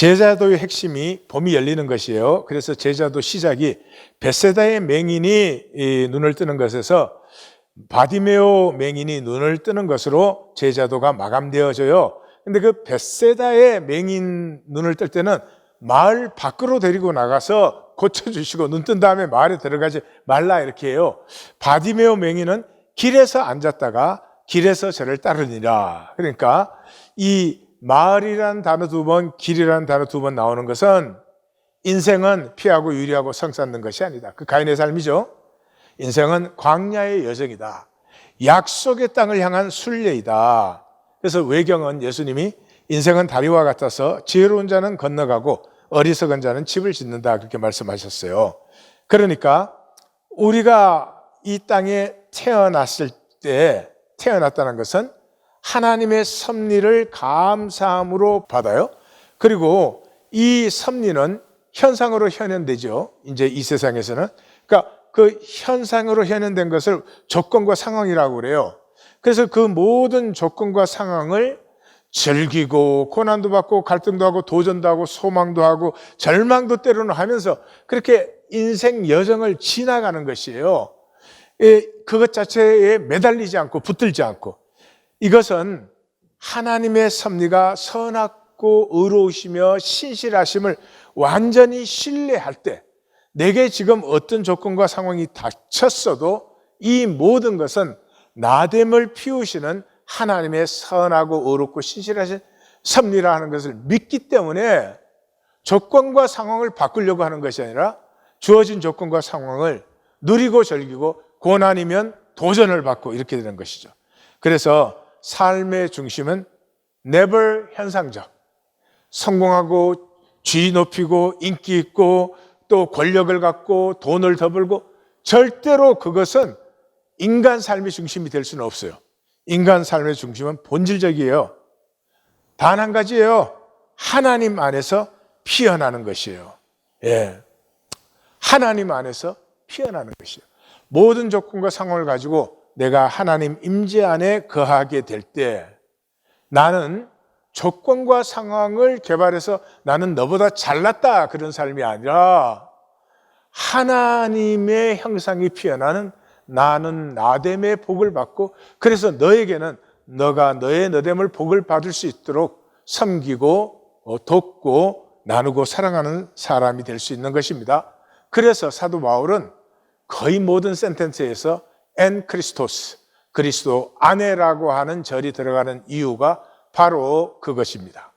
제자도의 핵심이 봄이 열리는 것이에요. 그래서 제자도 시작이 베세다의 맹인이 이 눈을 뜨는 것에서 바디메오 맹인이 눈을 뜨는 것으로 제자도가 마감되어져요. 근데 그 베세다의 맹인 눈을 뜰 때는 마을 밖으로 데리고 나가서 고쳐주시고 눈 뜬 다음에 마을에 들어가지 말라 이렇게 해요. 바디메오 맹인은 길에서 앉았다가 길에서 저를 따르니라. 그러니까 이 마을이라는 단어 두 번, 길이라는 단어 두 번 나오는 것은 인생은 피하고 유리하고 성 쌓는 것이 아니다. 그 가인의 삶이죠. 인생은 광야의 여정이다. 약속의 땅을 향한 순례이다. 그래서 외경은 예수님이 인생은 다리와 같아서 지혜로운 자는 건너가고 어리석은 자는 집을 짓는다. 그렇게 말씀하셨어요. 그러니까 우리가 이 땅에 태어났을 때 태어났다는 것은 하나님의 섭리를 감사함으로 받아요. 그리고 이 섭리는 현상으로 현현되죠. 이제 이 세상에서는. 그러니까 그 현상으로 현현된 것을 조건과 상황이라고 그래요. 그래서 그 모든 조건과 상황을 즐기고 고난도 받고 갈등도 하고 도전도 하고 소망도 하고 절망도 때로는 하면서 그렇게 인생 여정을 지나가는 것이에요. 예, 그것 자체에 매달리지 않고 붙들지 않고 이것은 하나님의 섭리가 선하고 의로우시며 신실하심을 완전히 신뢰할 때 내게 지금 어떤 조건과 상황이 닥쳤어도 이 모든 것은 나됨을 피우시는 하나님의 선하고 의롭고 신실하신 섭리라 하는 것을 믿기 때문에 조건과 상황을 바꾸려고 하는 것이 아니라 주어진 조건과 상황을 누리고 즐기고 고난이면 도전을 받고 이렇게 되는 것이죠. 그래서 삶의 중심은 never 현상적. 성공하고 쥐 높이고 인기 있고 또 권력을 갖고 돈을 더 벌고 절대로 그것은 인간 삶의 중심이 될 수는 없어요. 인간 삶의 중심은 본질적이에요. 단 한 가지예요. 하나님 안에서 피어나는 것이에요. 예. 하나님 안에서 피어나는 것이에요. 모든 조건과 상황을 가지고 내가 하나님 임재 안에 거하게 될 때 나는 조건과 상황을 개발해서 나는 너보다 잘났다 그런 삶이 아니라 하나님의 형상이 피어나는 나는 나됨의 복을 받고 그래서 너에게는 너가 너의 너됨을 복을 받을 수 있도록 섬기고 어, 돕고 나누고 사랑하는 사람이 될 수 있는 것입니다. 그래서 사도 바울은 거의 모든 센텐스에서 엔 크리스토스 그리스도 안에라고 하는 절이 들어가는 이유가 바로 그것입니다.